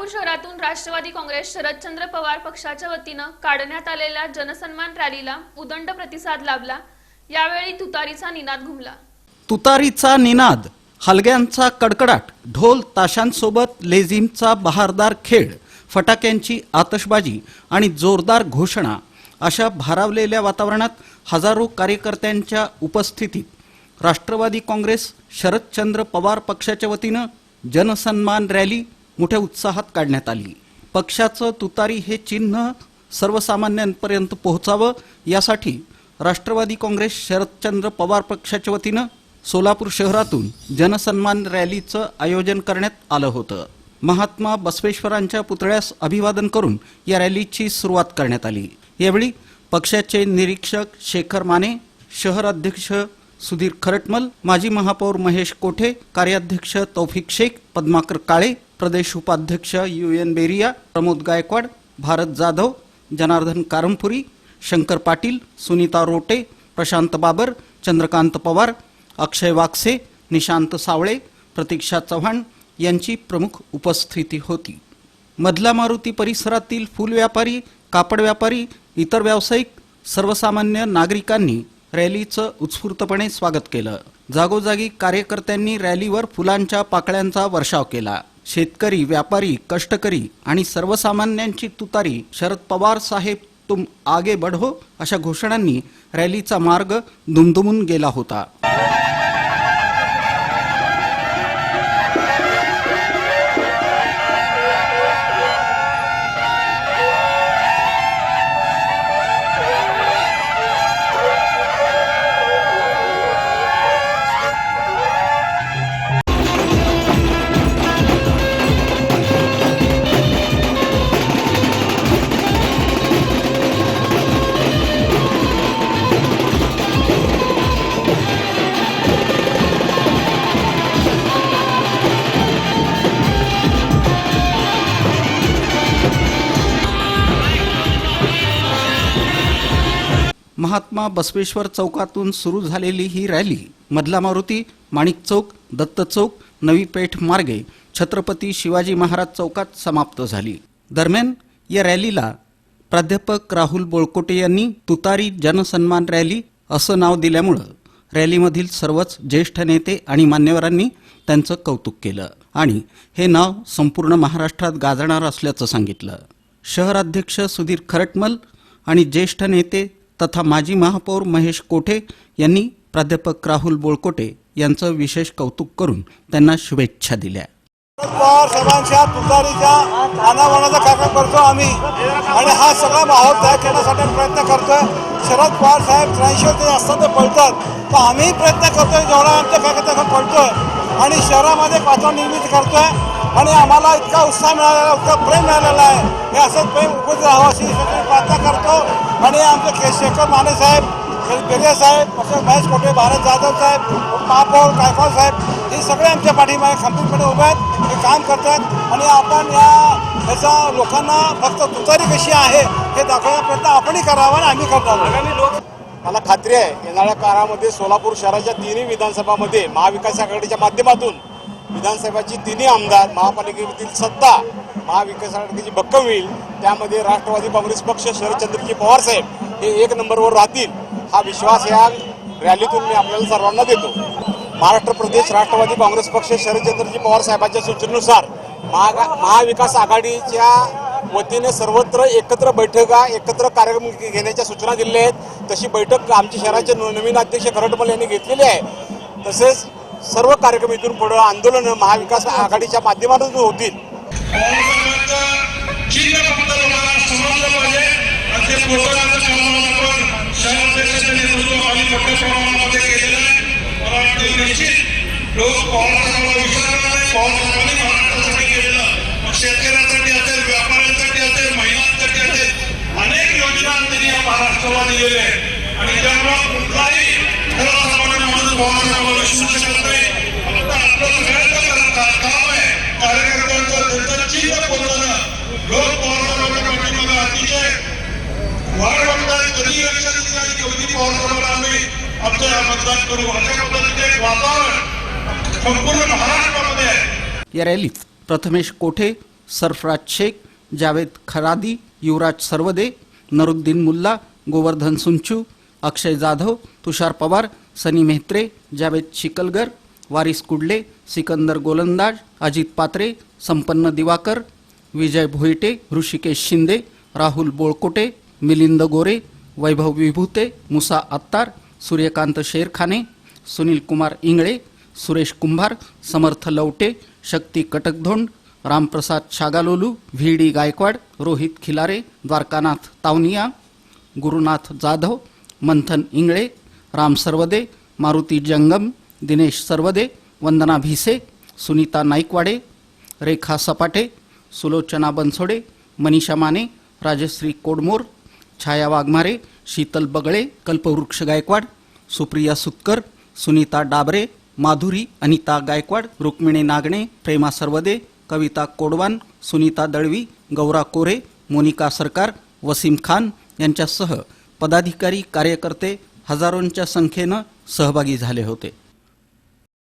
सोलापूर शहरातून राष्ट्रवादी काँग्रेस शरदचंद्र पवार पक्षाच्या वतीनं काढण्यात आलेल्या जनसन्मान रॅलीला उदंड प्रतिसाद लाभला. यावेळी तुतारीचा निनाद घुमला. तुतारीचा निनाद हलग्यांचा कडकडाट ढोल ताशांसोबत लेझिमचा बहारदार खेळ फटाक्यांची आतषबाजी आणि जोरदार घोषणा अशा भारावलेल्या वातावरणात हजारो कार्यकर्त्यांच्या उपस्थितीत राष्ट्रवादी काँग्रेस शरदचंद्र पवार पक्षाच्या वतीनं जनसन्मान रॅली मोठ्या उत्साहात काढण्यात आली. पक्षाचं तुतारी हे चिन्ह सर्वसामान्यांपर्यंत पोहोचावं यासाठी राष्ट्रवादी काँग्रेस शरदचंद्र पवार पक्षाच्या वतीनं सोलापूर शहरातून जनसन्मान रॅलीचं आयोजन करण्यात आलं होतं. महात्मा बसवेश्वरांच्या पुतळ्यास अभिवादन करून या रॅलीची सुरुवात करण्यात आली. यावेळी पक्षाचे निरीक्षक शेखर माने शहर अध्यक्ष सुधीर खरटमल माजी महापौर महेश कोठे कार्याध्यक्ष तौफिक शेख पद्माकर काळे प्रदेश उपाध्यक्ष यू एन बेरिया प्रमोद गायकवाड भारत जाधव जनार्दन कारंपुरी शंकर पाटील सुनीता रोटे प्रशांत बाबर चंद्रकांत पवार अक्षय वाक्से निशांत सावळे प्रतीक्षा चव्हाण यांची प्रमुख उपस्थिती होती. मधला मारुती परिसरातील फूल व्यापारी कापड व्यापारी इतर व्यावसायिक सर्वसामान्य नागरिकांनी रॅलीचं उत्स्फूर्तपणे स्वागत केलं. जागोजागी कार्यकर्त्यांनी रॅलीवर फुलांच्या पाकळ्यांचा वर्षाव केला. शेतकरी व्यापारी कष्टकरी आणि सर्वसामान्यांची तुतारी शरद पवार साहेब तुम आगे बढो अशा घोषणांनी रॅलीचा मार्ग दुमदुमून गेला होता. महात्मा बसवेश्वर चौकातून सुरू झालेली ही रॅली मधला मारुती माणिक चौक दत्त चौक नवी पेठ मार्गे छत्रपती शिवाजी महाराज चौकात समाप्त झाली. दरम्यान या रॅलीला प्राध्यापक राहुल बोळकोटे यांनी तुतारी जनसन्मान रॅली असं नाव दिल्यामुळं रॅलीमधील सर्वच ज्येष्ठ नेते आणि मान्यवरांनी त्यांचं कौतुक केलं आणि हे नाव संपूर्ण महाराष्ट्रात गाजणार असल्याचं सांगितलं. शहराध्यक्ष सुधीर खरटमल आणि ज्येष्ठ नेते तथा माजी महापौर महेश कोठे यांनी प्राध्यापक राहुल बोळकोटे यांचं विशेष कौतुक करून त्यांना शुभेच्छा दिल्या. शरद पवार साहेबांच्या तुतारीच्या अनावरणाचा कार्यक्रम करतो आम्ही. आणि हा सगळा माहोल तयार करण्यासाठी प्रयत्न करतोय. शरद पवार साहेब त्र्याऐंशी ते असताना ते पळतात. तर आम्ही प्रयत्न करतोय जेवढा आमच्या कार्यक्रम पळतोय. आणि शहरामध्ये पाचवा निर्मिती करतोय. आणि आम्हाला इतका उत्साह मिळालेला इतका प्रेम मिळालेला आहे. हे असंच प्रेम उपस्थित राहावं अशी सगळी प्रार्थना करतो. आणि आमचे के शेखर माने साहेब बेरिया साहेब डॉक्टर महेश कोटे भारत जाधव साहेब महापौर गायकवाड साहेब हे सगळे आमच्या पाठीमागे खंबीरपणे उभे आहेत हे काम करतात आणि आपण या ह्याचा लोकांना फक्त तुतारी कशी आहे हे दाखवण्याचा प्रयत्न आपणही करावा आणि आम्ही करतो. आहोत. मला खात्री आहे येणाऱ्या काळामध्ये सोलापूर शहराच्या तिन्ही विधानसभामध्ये महाविकास आघाडीच्या माध्यमातून विधानसभेची तिन्ही आमदार महापालिकेतील सत्ता महाविकास आघाडीची भक्कम होईल. त्यामध्ये राष्ट्रवादी काँग्रेस पक्ष शरदचंद्रजी पवार साहेब हे एक नंबरवर राहतील हा विश्वास या रॅलीतून मी आपल्याला सर्वांना देतो. महाराष्ट्र प्रदेश राष्ट्रवादी काँग्रेस पक्ष शरदचंद्रजी पवार साहेबांच्या सूचनेनुसार महागा महाविकास आघाडीच्या वतीने सर्वत्र एकत्र बैठका एकत्र कार्यक्रम घेण्याच्या सूचना दिलेल्या आहेत. तशी बैठक आमच्या शहराचे नवीन अध्यक्ष खरटमल यांनी घेतलेली आहे. तसेच सर्व कार्यक्रम इथून पुढे आंदोलन महाविकास आघाडीच्या माध्यमातून होतील. चिन्ह आणि मोठ्या शेतकऱ्यांसाठी असेल व्यापाऱ्यांसाठी असेल महिलांसाठी असेल अनेक योजना त्यांनी या महाराष्ट्राला दिलेल्या आहेत आणि त्यामुळे या मतदान करू. अशा पद्धतीचे एक वातावरण संपूर्ण महाराष्ट्रामध्ये आहे. या रॅलीत प्रथमेश कोठे सरफराज शेख जावेद खरादी युवराज सर्वदे नरुद्दीन मुल्ला गोवर्धन सुंचू अक्षय जाधव तुषार पवार सनी मेहत्रे जावेद शिकलगर वारिस कुडले सिकंदर गोलंदाज अजित पात्रे संपन्न दिवाकर विजय भोईटे ऋषिकेश शिंदे राहुल बोळकोटे मिलिंद गोरे वैभव विभूते मुसा अत्तार सूर्यकांत शेरखाने सुनील कुमार इंगळे सुरेश कुंभार समर्थ लवटे शक्ती कटकधोंड रामप्रसाद शागालोलू व्ही डी गायकवाड रोहित खिलारे द्वारकानाथ तावनिया गुरुनाथ जाधव मंथन इंगळे राम सर्वदे मारुती जंगम दिनेश सर्वदे वंदना भिसे सुनीता नाईकवाडे रेखा सपाटे सुलोचना बनसोडे मनीषा माने राजश्री कोडमोर छाया वाघमारे शीतल बगळे कल्पवृक्ष गायकवाड सुप्रिया सुतकर सुनीता डाबरे माधुरी अनिता गायकवाड रुक्मिणी नागणे प्रेमा सर्वदे कविता कोडवान सुनीता दळवी गौरा कोरे मोनिका सरकार वसीम खान यांच्यासह पदाधिकारी कार्यकर्ते हजारोंच्या संख्येनं सहभागी झाले होते.